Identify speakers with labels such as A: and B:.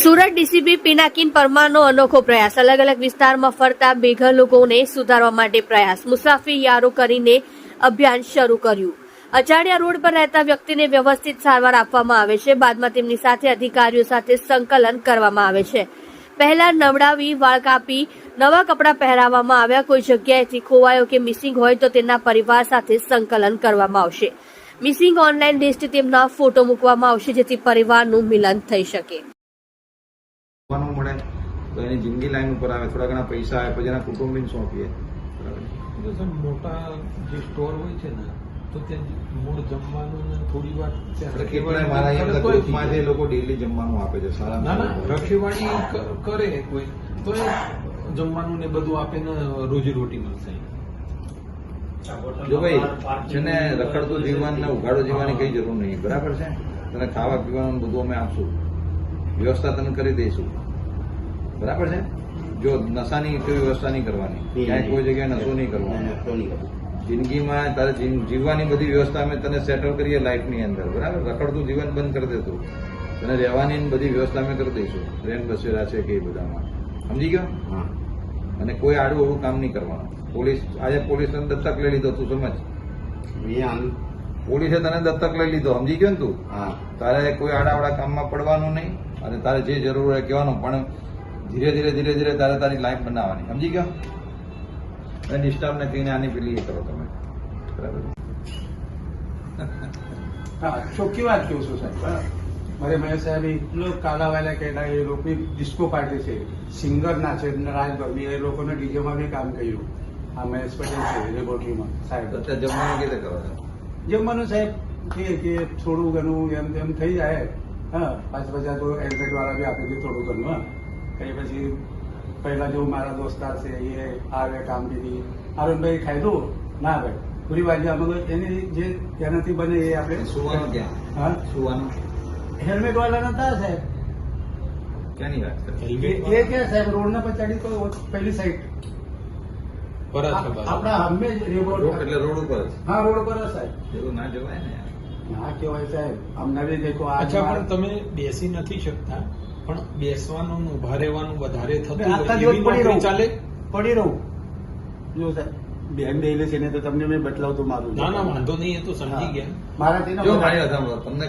A: Surat DCP Pinakin પરમારનો અનોખો પ્રયાસ. અલગ અલગ વિસ્તારમાં ફરતા બેઘર લોકોને સુધારવા માટે પ્રયાસ. મુસાફરી યારો કરીને અભિયાન શરૂ કર્યું. અચાડિયા રોડ પર રહેતા વ્યક્તિને વ્યવસ્થિત સારવાર આપવામાં આવે છે. બાદમાં તેમની સાથે અધિકારીઓ સાથે સંકલન કરવામાં આવે છે. પહેલા નવડાવી વાળ કાપી નવા કપડાં પહેરાવવામાં આવ્યા. કોઈ જગ્યાએથી ખોવાયો કે મિસિંગ હોય તો તેના પરિવાર સાથે સંકલન કરવામાં આવશે. મિસિંગ ઓનલાઈન લિસ્ટ તેમના ફોટો મૂકવામાં આવશે જેથી પરિવારનું મિલન થઈ શકે.
B: જમવાનું મળે તો એની જિંદગી લાઈન ઉપર આવે થોડા ઘણા પૈસા આવે પછી એના કુટુંબીને સોંપીએ. બરાબર?
C: મોટા જે સ્ટોર હોય છે ને તો ત્યાં મૂળ જમવાનું ને થોડી વાર
B: મારા અહીંયા ગ્રુપમાં છે લોકો ડેલી જમવાનું આપે છે સારા
C: ના ના રખેવાળી કરે કોઈ તો એ જમવાનું ને બધું આપે ને રોજી રોટી મળશે.
B: જો ભાઈ છે ને રખડતું જીવન ને ઉઘાડું જીવવાની કઈ જરૂર નહીં બરાબર છે? તને ખાવા પીવાનું બધું અમે આપશું. વ્યવસ્થા તમે કરી દઈશું. બરાબર છે? જો નશાની કોઈ વ્યવસ્થા નહીં કરવાની. ક્યાંય કોઈ જગ્યાએ નશો નહીં કરવાનો. જિંદગીમાં તારે જીવવાની બધી વ્યવસ્થા અમે તને સેટલ કરીએ લાઈફની અંદર. બરાબર? રખડતું જીવન બંધ કરી દેતું તને રહેવાની બધી વ્યવસ્થા અમે કરી દઈશું. ટ્રેન બસેરા છે કે એ બધામાં. સમજી ગયો? અને કોઈ આડું અવળું કામ નહીં કરવાનું. પોલીસ આજે પોલીસ દત્તક લઈ લીધો તું સમજ? પોલીસે તને દત્તક લઈ લીધો સમજી ગયો ને તું? તારે કોઈ આડાવાડા કામમાં પડવાનું નહીં અને તારે જે જરૂર હોય કહેવાનું પણ ધીરે ધીરે ધીરે ધીરે તારે તારી લાઈફ બનાવવાની. સમજી ગયો? અને ડિસ્ટર્બ ને કહીને આની પેલી એ કરો તમે. બરાબર?
D: હા ચોખ્ખી વાત કહું છું સાહેબ. મારે મહેશ સાહેબ એટલો કાલાવાલા કહેલા એ લોકો ડિસ્કો પાર્ટી છે. સિંગર ના છે રાજ ગરબી એ લોકોને ડીજેમાં બી કામ કર્યું. આ મહેશ પટેલ છે લેબોરેટરીમાં સાહેબ.
B: અત્યારે જમવાનું કેવી રીતે કરો છો
D: જમવાનું સાહેબ કે કે થોડું ઘણું એમ તેમ થઈ જાય. હા પાછા પાછા તો એક્ઝેટ વાળા બી આપી દે થોડું ઘણું હા. કઈ પછી પહેલા જો મારા દોસ્તાર છે એ આવે કામ દીધી અરુણભાઈ ખાધું? ના ભાઈ પૂરી વાત અમે એની જે એનાથી બને એ આપણે
B: સુવાનું ક્યાં?
D: હા?
B: સુવાનું?
D: હેલ્મેટ વાળા નતા સાહેબ.
B: ક્યાંની વાત
D: એ કે ક્યાં સાહેબ? રોડ ના પચાડી તો પહેલી સાઈડ આપણા અમે જ
B: એટલે રોડ ઉપર
D: હા રોડ ઉપર સાહેબ.
B: એવું ના જવાય ને
D: ના કેવાય સાહેબ. અમને બી દેખો
C: અચ્છા પણ તમે બેસી નથી શકતા. પણ બેસવાનું ઊભા રહેવાનું વધારે થતું હોય ચાલે?
D: પડી રહું. જો સાહેબ બેન બેલે છે ને તો તમને મેં બદલાવતો મારું
C: ના ના વાંધો નહીં એ તો સમજી ગયા.
B: મારા જો તમને